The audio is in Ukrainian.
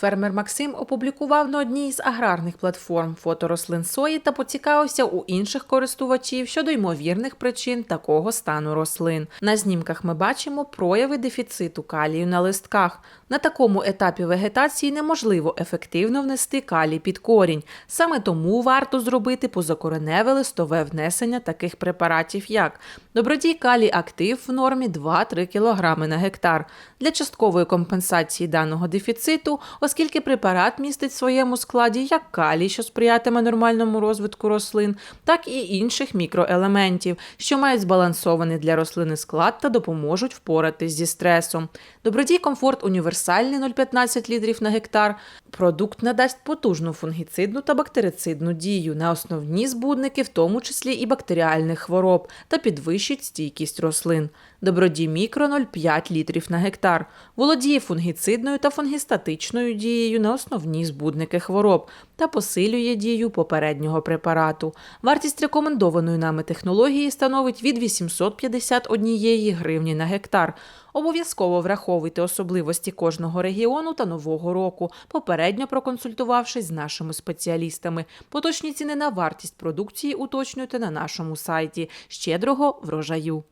Фермер Максим опублікував на одній з аграрних платформ фото рослин сої та поцікавився у інших користувачів щодо ймовірних причин такого стану рослин. На знімках ми бачимо прояви дефіциту калію на листках. На такому етапі вегетації неможливо ефективно внести калій під корінь. Саме тому варто зробити позакореневе листове внесення таких препаратів, як добродій калій актив в нормі 2-3 кг на гектар. Для часткової компенсації даного дефіциту, оскільки препарат містить в своєму складі як калій, що сприятиме нормальному розвитку рослин, так і інших мікроелементів, що мають збалансований для рослини склад та допоможуть впоратись зі стресом. Добродій комфорт універсальний 0,15 літрів на гектар. Продукт надасть потужну фунгіцидну та бактерицидну дію на основні збудники, в тому числі і бактеріальних хвороб, та підвищить стійкість рослин. Добродій мікро 0,5 літрів на гектар. Володіє фунгіцидною та фунгістатичною дією на основні збудники хвороб та посилює дію попереднього препарату. Вартість рекомендованої нами технології становить від 851 гривні на гектар. Обов'язково враховуйте особливості кожного регіону та нового року, попередньо проконсультувавшись з нашими спеціалістами. Поточні ціни на вартість продукції уточнюйте на нашому сайті. Щедрого врожаю.